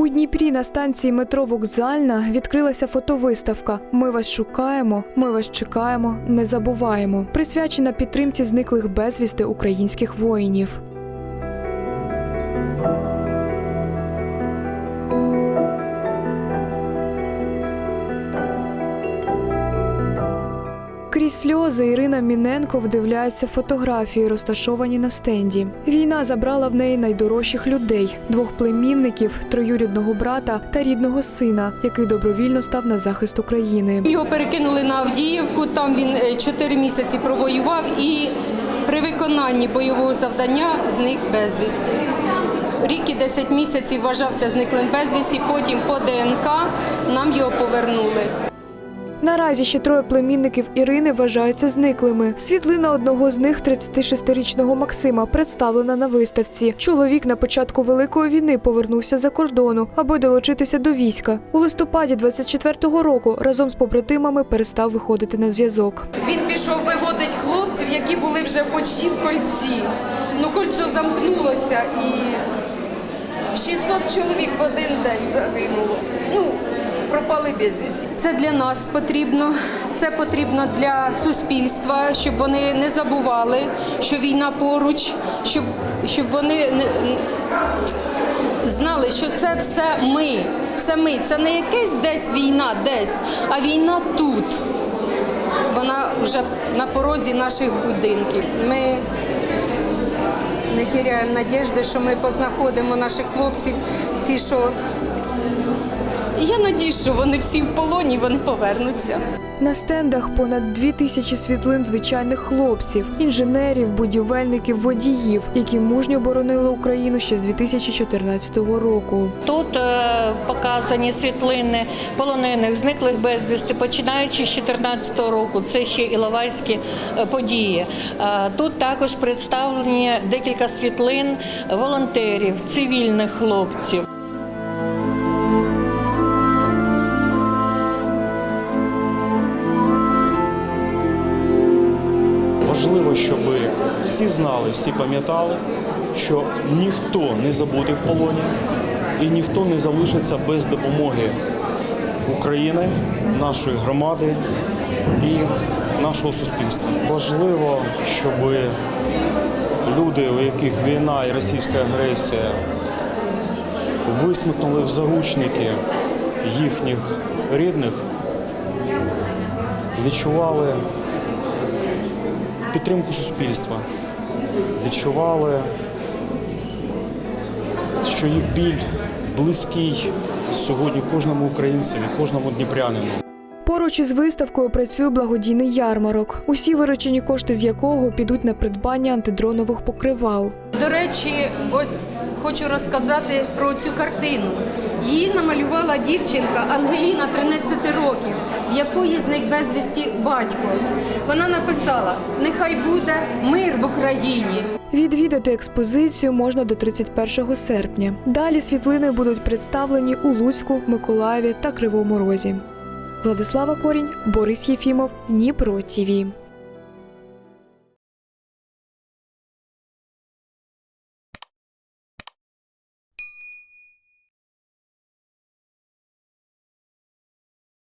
У Дніпрі на станції метро Вокзальна відкрилася фотовиставка Ми вас шукаємо, ми вас чекаємо, не забуваємо, присвячена підтримці зниклих безвісти українських воїнів. Крізь сльози Ірина Міненко вдивляється фотографії, розташовані на стенді. Війна забрала в неї найдорожчих людей: двох племінників, троюрідного брата та рідного сина, який добровільно став на захист України. Його перекинули на Авдіївку, там він е, чотири місяці провоював і при виконанні бойового завдання зник безвісті. Рік і 10 місяців вважався зниклим безвісті, потім по ДНК нам його повернули. Наразі ще троє племінників Ірини вважаються зниклими. Світлина одного з них, 36-річного Максима, представлена на виставці. Чоловік на початку великої війни повернувся за кордону, аби долучитися до війська. У листопаді 24-го року разом з побратимами перестав виходити на зв'язок. Він пішов виводити хлопців, які були вже почти в кольці. Ну, кольцо замкнулося і 600 чоловік в один день загинуло. Ну, пропали безвісті. Це для нас потрібно, це потрібно для суспільства, щоб вони не забували, що війна поруч, щоб, щоб вони знали, що це все ми. Це ми, це не якась десь війна, десь, а війна тут. Вона вже на порозі наших будинків. Ми не тіряємо надіжди, що ми познаходимо наших хлопців, ці, що. І я надіюсь, що вони всі в полоні, вони повернуться. На стендах понад дві тисячі світлин звичайних хлопців, інженерів, будівельників, водіїв, які мужньо боронили Україну ще з 2014 року. Тут е, показані світлини полонених, зниклих безвісти, починаючи з 2014 року. Це ще іловайські е, події. Е, Тут також представлені декілька світлин волонтерів, цивільних хлопців. Важливо, щоб всі знали, всі пам'ятали, що ніхто не забуде в полоні і ніхто не залишиться без допомоги України, нашої громади і нашого суспільства. Важливо, щоб люди, у яких війна і російська агресія, висмикнули в заручники їхніх рідних, відчували підтримку суспільства, відчували, що їх біль близький сьогодні кожному українцеві, кожному дніпрянину. Поруч із виставкою працює благодійний ярмарок, усі виручені кошти з якого підуть на придбання антидронових покривал. До речі, ось хочу розказати про цю картину. Її намалювала дівчинка Ангеліна 13 років, в якої зник безвісті батько. Вона написала: Нехай буде мир в Україні. Відвідати експозицію можна до 31 серпня. Далі світлини будуть представлені у Луцьку, Миколаєві та Кривому Розі. Владислава Корінь, Борис Єфімов, Дніпро ТІВІ.